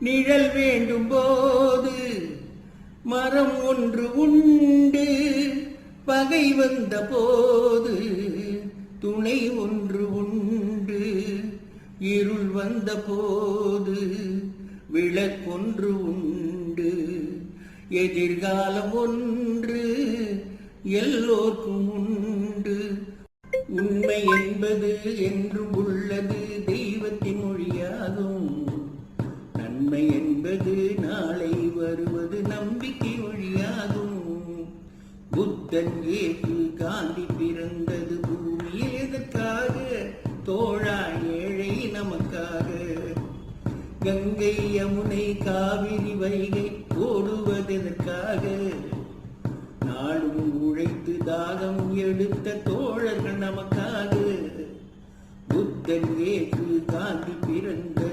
நிழல் வேண்டும் போது மரம் ஒன்று உண்டு. பகை வந்த போது துணை ஒன்று உண்டு. இருள் வந்த போது விளக்கொன்று உண்டு. எதிர்காலம் ஒன்று எல்லோர்க்கும் உண்டு. உண்மை என்பது என்றும் உள்ளது. தெய்வம் என்பது நாளை வருவது நம்பிக்கை வழியாகும் புத்தன் ஏற்று காந்தி பிறந்தது பூமியில் எதற்காக? தோழா ஏழை நமக்காக. கங்கை யமுனை காவிரி வைகை ஓடுவதற்காக நாளும் உழைத்து தாகம் எடுத்த தோழர்கள் நமக்காக. புத்தன் ஏற்று காந்தி பிறந்தது